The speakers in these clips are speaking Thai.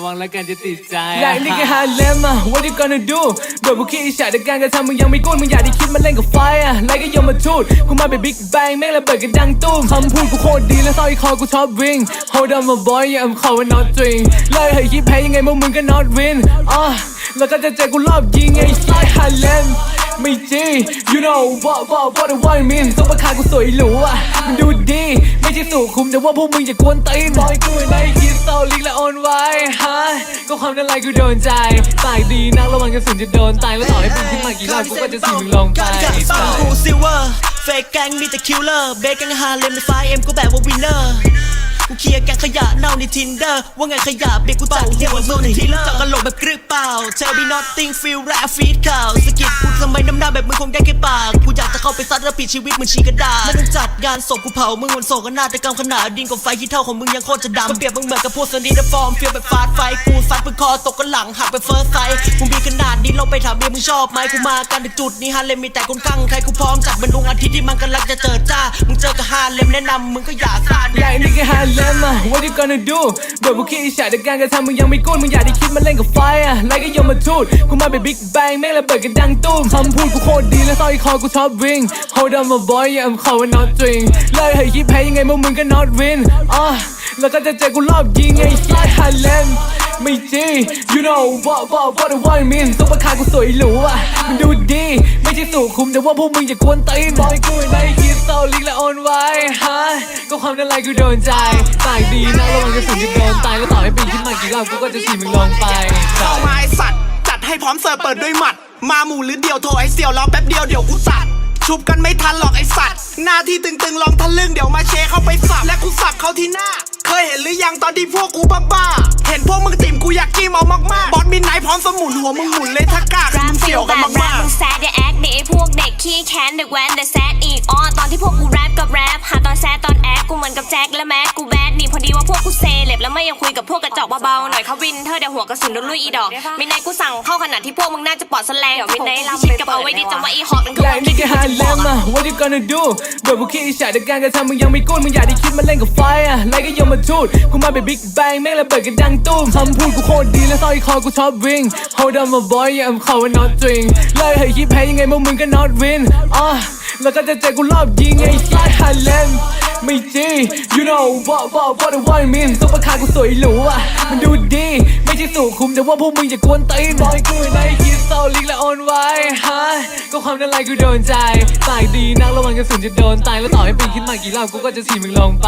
ระวังแล้วกันจะติดใจอยากนี่แค่หาเลมอะ what you gonna do โดยพวกขี้อิจฉาแต่การกระทำมึงยังไม่กุ้นมึงอยากได้คิดมาเล่นกับไฟอะไล่ก็ยอมมาทูดกูมาเป็นบิ๊กแบงแม่งระเบิดกันดังตุ้มคำพูดกูโคตรดีและสร้อยคอกูชอบวิ่ง hold on my boy yeah I'm calling not drink เลยให้คิดแพ้ยังไงพวกมึงก็ not win อะแล้วก็จะเจอกูรอบยิงไอ้ไซฮาเลมไม่จริง you know what what what the one mean ซุปเปอร์คาร์กูสวยหรูอะมันดูดี ไม่ใช่สู่คุมแต่ว่าพวกมึงอย่ากวนตีนบอยกูไม่คิดโซลิกและออ นไว้ฮะก็ความนั้นไรกูโดนใจตายดีนักระวังกระสุนจะโดนตายแล้วต่อให้ปีนขึ้นมากี่รอบกูก็จะสิมึงลงไปการที่ฟังกูซิลเวอร์เฟกแกงมีแต่คิลเลอร์เบสแกงฮาเลมในไฟเอ็มก็แบบว่าวินเนอร์กูเคลียร์แกงขยะเน่าในทินเดอร์ว่าไงขยะเบรกกูจัดหัวโซนทีเลอร์จับกระโหลกแบบกรึกเปล่าเทลบีนอตติ้งฟิลแรปฟีดข่าวสกิดพูดทำไมน้ำหน้าแบบมึงคงได้แค่ปากกูอยากจะ เข้าไปซัดระปิดชีวิตมึงชีกระดาษไม่ต้องจัดงานศพกูเผามึงวันโศกนาฏกรรมขนาดดินกับไฟที่เท่าของมึงยังโคตรจะดำก็เปรียบมึงเหมือนกับพวกสนิทฟอร์มเฟียแบบฟาดไฟกูซัดมึงคอตกกันหลังหักไปเฟิร์สไซด์มึงมีขนาดนี้เราไปถามเมียมึงชอบไหมกูมากันถึงจุดนี้ฮะเลยมีแต่คนข้างใครกูพร้อมจัดมันดวงอาทิตย์ที่มันกำลังจะเจิดจ้ามึงเจอก ฮาเลมแนะนำมึงก็อย่าซ่าอยากนี่แค่หาเลมอะ what you gonna do โดยพวกขี้อิจฉาแต่การกระทำมึงยังไม่กุ้นมึงอยากได้คิดมาเล่นกับไฟอะไล่ก็ยมมาทูดกูมาเป็นบิ๊กแบงแม่งระเบิดกันดังตุ้มคำพูดกูโคตรดีและสร้อยคอกูชอบวิ่ง hold on my boy yeah I'm calling not drink เลยให้คิดแพ้ยังไงพวกมึงก็ not win อะแล้วก็จะเจอกูรอบยิงไอ้ไซฮาเลม ไม่จริง you know what what what the one mean ซุปเปอร์คาร์กูสวยหรูอะมันดูดี ไม่ใช่สู่คุมแต่ว่าพวกมึงอย่ากวนตีนบอยกูไม่คิดโซลิกและออนไว้ฮะก็ความนั้นไรกูโดนใจตายดีนะระวังกระสุนจะโดนตายแล้วต่อให้ปีนขึ้นมากี่รอบกูก็จะสีมึงลงไปเข้ามาไอสัตว์จัดให้พร้อมเสิร์ฟเปิดด้วยหมัด มาหมู่หรือเดียวโทรไอเสี่ยวรอแป๊บเดียวเดี๋ยวกูสัตว์ชุบกันไม่ทันหรอกไอสัตว์หน้าที่ตึงๆลองทะลึ่งเดี๋ยวมาเชเข้าไปสับและกูสับเขาที่หน้า ยเห็นหรือยังตอนที่พวกกูบ้าๆเห็นพวกมึงติ่มกูอยากจิ้มเอามากๆบอสมินไนท์พร้อมสมุนหัวมึงหมุนเลยถ้ากล้าคือรัมึกงฟิเสี่ยลวแบกันบแรปมากมึงแซดอย่าแอคดิไอ้พวกเด็กขี้แค้นเด็กแว้นแต่แซดอีกอ๋อตอนที่พวกกูแรปกับแรปหาตอนแซดตอนแอคกูเหมือนกับแจ็คและแม็กกูแบ ดนี่พอดีว่าพวกกูเซเล็บแล้วไม่ยังคุยกับพวกกระจอกเบาๆหน่อยเขาวินเธอเดี๋ยวหัวกระสุนโดนลุยอีดอกมินไนกูสั่งเข้าขนาดที่พวกมึงน่าจะปลอดแสลงเดี๋ยวมินไนลำชิดกับเอาไว้ดิจำว่าอีฮอตมันคืออยากความนี่คิดแค่ที่หากูจะเลบอกมอะอะ what you gonna do โดยพวกขี้อิจฉาแต่การกระทำมึงยังไม่กุ้นมึงอยากได้คิดมาเล่นกับไฟอะไล่ก็ยมมาทูดกูมาเป็นบิ๊กแบงแม่งระเบิดกันดังตุ้มคำพูดกูโคตรดีและสร้อยคอกูชอบวิ่ง hold on my boy yeah I'm calling not drink เลยให้คิดแพ้ยังไงพวกมึงก็ not win อะ แล้วก็จะเจอกูรอบยิงไอ้ไซฮาเลมไม่จริง you know what what what the one mean ซุปเปอร์คาร์กูสวยหรูอะ มันดูดี ไม่ใช่สู่คุมแต่ว่าพวกมึงอย่ากวนตีนบอยกูในคิสโซลิกและออนไว้ฮะ ก็ความนั้นไรกูโดนใจตายดีนักระวังกระสุนจะโดนตาย แล้วต่อให้ปีนขึ้นมากี่รอบกูก็จะสีมึงลงไป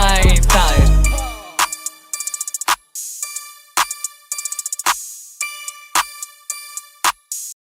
ตาย